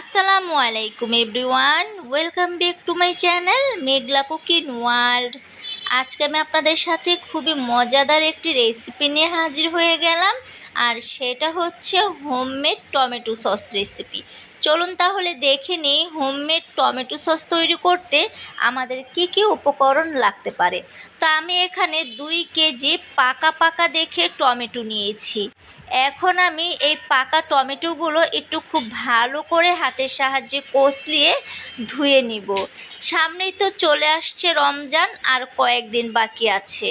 আসসালামু আলাইকুম everyone, welcome back to my channel Meghla cooking world. আজকে আমি আপনাদের সাথে খুবই মজাদার একটি রেসিপি নিয়ে হাজির হয়ে গেলাম, আর সেটা হচ্ছে home made tomato sauce recipe চলুন তাহলে দেখে নিই হোমমেড টমেটো সস তৈরি করতে আমাদের কি কি উপকরণ লাগতে পারে। তো আমি এখানে দুই কেজি পাকা পাকা দেখে টমেটো নিয়েছি। এখন আমি এই পাকা টমেটোগুলো একটু খুব ভালো করে হাতের সাহায্যে কষলিয়ে ধুয়ে নিব। সামনেই তো চলে আসছে রমজান আর কয়েকদিন বাকি আছে।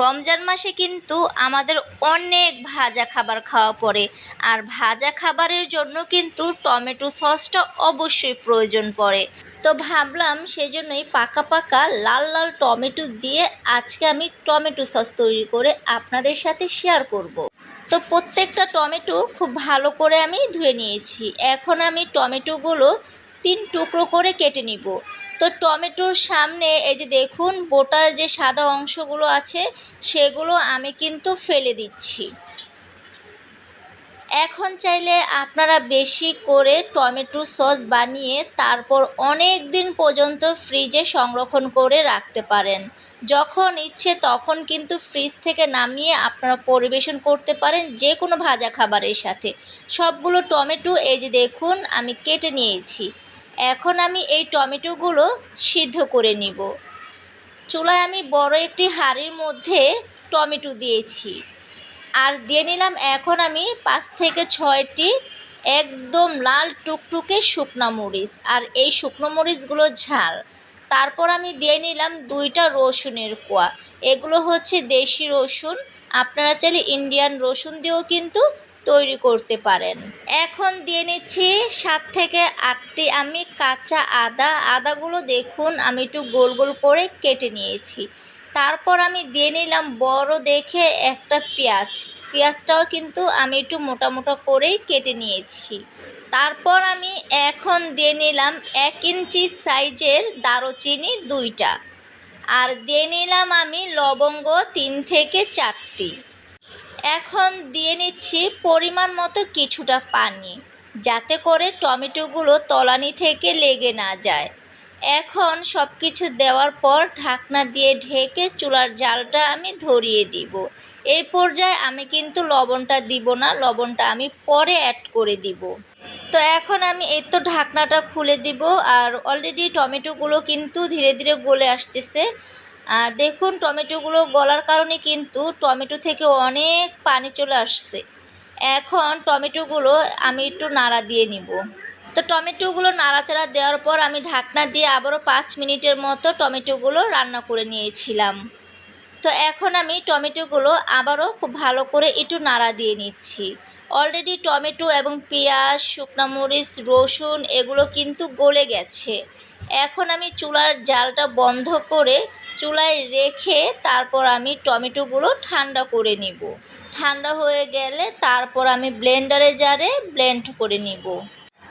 রমজান মাসে কিন্তু আমাদের অনেক ভাজা খাবার খাওয়া পড়ে। আর ভাজা খাবারের জন্য কিন্তু টমেটো সসটা অবশ্যই প্রয়োজন পড়ে। তো ভাবলাম সেজন্যই পাকা পাকা লাল লাল টমেটো দিয়ে আজকে আমি টমেটো সস তৈরি করে আপনাদের সাথে শেয়ার করব। তো প্রত্যেকটা টমেটো খুব ভালো করে আমি ধুয়ে নিয়েছি। এখন আমি টমেটোগুলো তিন টুকরো করে কেটে নিব। তো টমেটোর সামনে এই যে দেখুন, বোটার যে সাদা অংশগুলো আছে, সেগুলো আমি কিন্তু ফেলে দিচ্ছি। এখন চাইলে আপনারা বেশি করে টমেটো সস বানিয়ে তারপর অনেক দিন পর্যন্ত ফ্রিজে সংরক্ষণ করে রাখতে পারেন। যখন ইচ্ছে তখন কিন্তু ফ্রিজ থেকে নামিয়ে আপনারা পরিবেশন করতে পারেন যে কোনো ভাজা খাবারের সাথে। সবগুলো টমেটো এই যে দেখুন, আমি কেটে নিয়েছি। এখন আমি এই টমেটোগুলো সিদ্ধ করে নিব। চুলায় আমি বড় একটি হাঁড়ির মধ্যে টমেটো দিয়েছি। আর দিয়ে নিলাম এখন আমি পাঁচ থেকে ছয়টি একদম লাল টুকটুকে শুকনো মরিচ আর এই শুকনো মরিচগুলো ঝাল। তারপর আমি দিয়ে নিলাম দুইটা রসুনের কোয়া। এগুলো হচ্ছে দেশি রসুন, আপনারা চাইলে ইন্ডিয়ান রসুন দিয়েও কিন্তু তৈরি করতে পারেন। এখন দিয়ে নিচ্ছি সাত থেকে আটটি আমি কাঁচা আদা। আদাগুলো দেখুন, আমি একটু গোল গোল করে কেটে নিয়েছি। তারপর আমি দিয়ে নিলাম বড় দেখে একটা পেঁয়াজ। পেঁয়াজটাও কিন্তু আমি একটু মোটা মোটা করেই কেটে নিয়েছি। তারপর আমি এখন দিয়ে নিলাম এক ইঞ্চি সাইজের দারুচিনি দুইটা। আর দিয়ে নিলাম আমি লবঙ্গ তিন থেকে চারটি। এখন দিয়ে নিচ্ছি পরিমাণ মতো কিছুটা পানি, যাতে করে টমেটোগুলো তলানি থেকে লেগে না যায়। এখন সব কিছু দেওয়ার পর ঢাকনা দিয়ে ঢেকে চুলার জালটা আমি ধরিয়ে দিব। এই পর্যায়ে আমি কিন্তু লবণটা দিব না, লবণটা আমি পরে অ্যাড করে দিব। তো এখন আমি এই তো ঢাকনাটা খুলে দিব আর অলরেডি টমেটোগুলো কিন্তু ধীরে ধীরে গলে আসতেছে। আর দেখুন টমেটোগুলো গলার কারণে কিন্তু টমেটো থেকে অনেক পানি চলে আসছে। এখন টমেটোগুলো আমি একটু নাড়া দিয়ে নিব। তো টমেটোগুলো নাড়াচাড়া দেওয়ার পর আমি ঢাকনা দিয়ে আবারও পাঁচ মিনিটের মতো টমেটোগুলো রান্না করে নিয়েছিলাম। তো এখন আমি টমেটোগুলো আবারও খুব ভালো করে একটু নাড়া দিয়ে নিচ্ছি। অলরেডি টমেটো এবং পেঁয়াজ, শুকনা মরিচ, রসুন এগুলো কিন্তু গলে গেছে। এখন আমি চুলার জালটা বন্ধ করে চুলায় রেখে তারপর আমি টমেটোগুলো ঠান্ডা করে নিব। ঠান্ডা হয়ে গেলে তারপর আমি ব্লেন্ডারে জারে ব্লেন্ড করে নিব।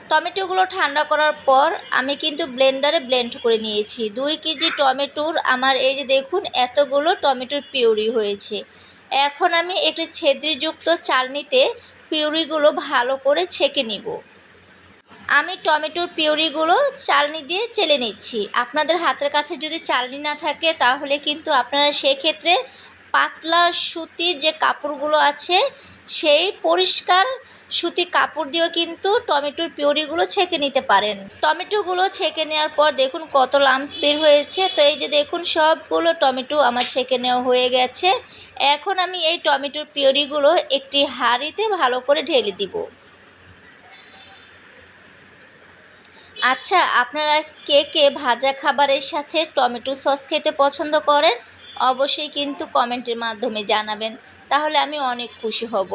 টমেটোগুলো ঠান্ডা করার পর আমি কিন্তু ব্লেন্ডারে ব্লেন্ড করে নিয়েছি। দুই কেজি টমেটোর আমার এই যে দেখুন, এতগুলো টমেটোর পিউরি হয়েছে। এখন আমি একটি ছেদ্রিযুক্ত চালনিতে পিউরিগুলো ভালো করে ছেঁকে নিব। আমি টমেটোর পিউরিগুলো চালনি দিয়ে চেলে নিচ্ছি। আপনাদের হাতের কাছে যদি চালনি না থাকে, তাহলে কিন্তু আপনারা সেক্ষেত্রে পাতলা সুতির যে কাপড়গুলো আছে, সেই পরিষ্কার সুতি কাপড় দিয়েও কিন্তু টমেটোর পিউরিগুলো ছেঁকে নিতে পারেন। টমেটোগুলো ছেঁকে নেওয়ার পর দেখুন কত লামস বের হয়েছে। তো এই যে দেখুন সবগুলো টমেটো আমার ছেঁকে নেওয়া হয়ে গেছে। এখন আমি এই টমেটোর পিউরিগুলো একটি হাঁড়িতে ভালো করে ঢেলে দিব। আচ্ছা আপনারা কে কে ভাজা খাবারের সাথে টমেটো সস খেতে পছন্দ করেন? অবশ্যই কিন্তু কমেন্টের মাধ্যমে জানাবেন। তাহলে আমি অনেক খুশি হব।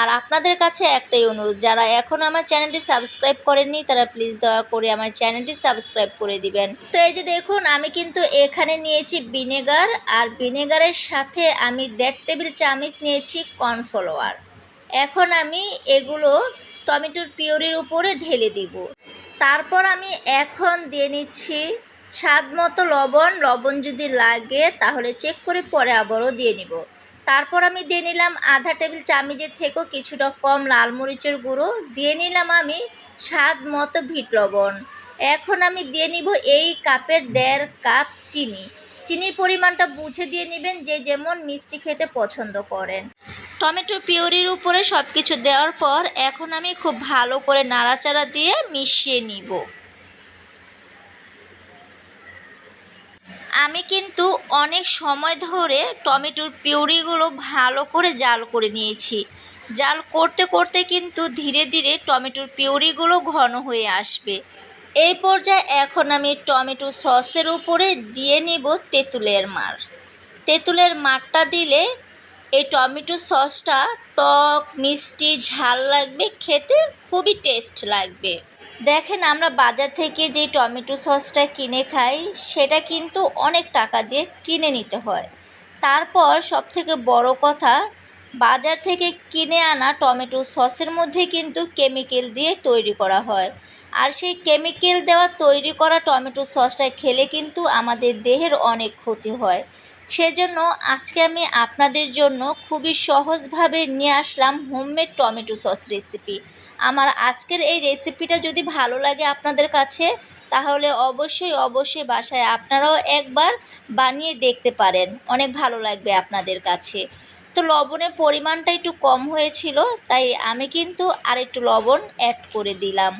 আর আপনাদের কাছে একটাই অনুরোধ, যারা এখন আমার চ্যানেলটি সাবস্ক্রাইব করেননি, তারা প্লিজ দয়া করে আমার চ্যানেলটি সাবস্ক্রাইব করে দিবেন। তো এই যে দেখুন, আমি কিন্তু এখানে নিয়েছি ভিনেগার, আর ভিনেগারের সাথে আমি দেড় টেবিল চামচ নিয়েছি কর্নফ্লাওয়ার। এখন আমি এগুলো টমেটোর পিওরির উপরে ঢেলে দিব। তারপর আমি এখন দিয়ে নিচ্ছি স্বাদ মতো লবণ। লবণ যদি লাগে, তাহলে চেক করে পরে আবারও দিয়ে নিব। তারপর আমি দিয়ে নিলাম আধা টেবিল চামচের থেকেও কিছুটা কম লাল মরিচের গুঁড়ো। দিয়ে নিলাম আমি স্বাদ মতো বিট লবণ। এখন আমি দিয়ে নিব এই কাপের দেড় কাপ চিনি। চিনির পরিমাণটা বুঝে দিয়ে নেবেন যে যেমন মিষ্টি খেতে পছন্দ করেন। টমেটো পিউরির উপরে সব কিছু দেওয়ার পর এখন আমি খুব ভালো করে নাড়াচাড়া দিয়ে মিশিয়ে নিব। আমি কিন্তু অনেক সময় ধরে টমেটোর পিউরিগুলো ভালো করে জাল করে নিয়েছি। জাল করতে করতে কিন্তু ধীরে ধীরে টমেটোর পিউরিগুলো ঘন হয়ে আসবে। এই পর্যায়ে এখন আমি টমেটো সসের উপরে দিয়ে নিব তেঁতুলের মার। তেঁতুলের মারটা দিলে এই টমেটো সসটা টক, মিষ্টি, ঝাল লাগবে, খেতে খুবই টেস্ট লাগবে। দেখেন, আমরা বাজার থেকে যে টমেটো সসটা কিনে খাই, সেটা কিন্তু অনেক টাকা দিয়ে কিনে নিতে হয়। তারপর সবথেকে বড় কথা, বাজার থেকে কিনে আনা টমেটো সসের মধ্যে কিন্তু কেমিক্যাল দিয়ে তৈরি করা হয়। আর সেই কেমিক্যাল দেওয়া, তৈরি করা টমেটো সসটা খেলে কিন্তু আমাদের দেহের অনেক ক্ষতি হয়। সেজন্য আজকে আমি আপনাদের জন্য খুবই সহজভাবে নিয়ে আসলাম হোমমেড টমেটো সস রেসিপি। আমার আজকের এই রেসিপিটা যদি ভালো লাগে আপনাদের কাছে, তাহলে অবশ্যই অবশ্যই বাসায় আপনারাও একবার বানিয়ে দেখতে পারেন। অনেক ভালো লাগবে আপনাদের কাছে। তো লবণের পরিমাণটা একটু কম হয়েছিল, তাই আমি কিন্তু আর একটু লবণ অ্যাড করে দিলাম।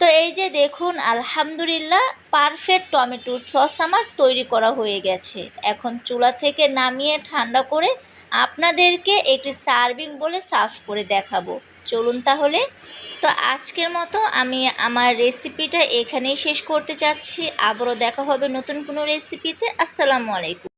তো এই যে দেখুন, আলহামদুলিল্লাহ পারফেক্ট টমেটো সস আমার তৈরি করা হয়ে গেছে। এখন চুলা থেকে নামিয়ে ঠান্ডা করে আপনাদেরকে একটি সার্ভিং বলে সার্ভ করে দেখাবো। চলুন তাহলে। তো আজকের মতো আমি আমার রেসিপিটা এখানেই শেষ করতে চাচ্ছি আবারও দেখা হবে নতুন কোনো রেসিপিতে আসসালামু আলাইকুম।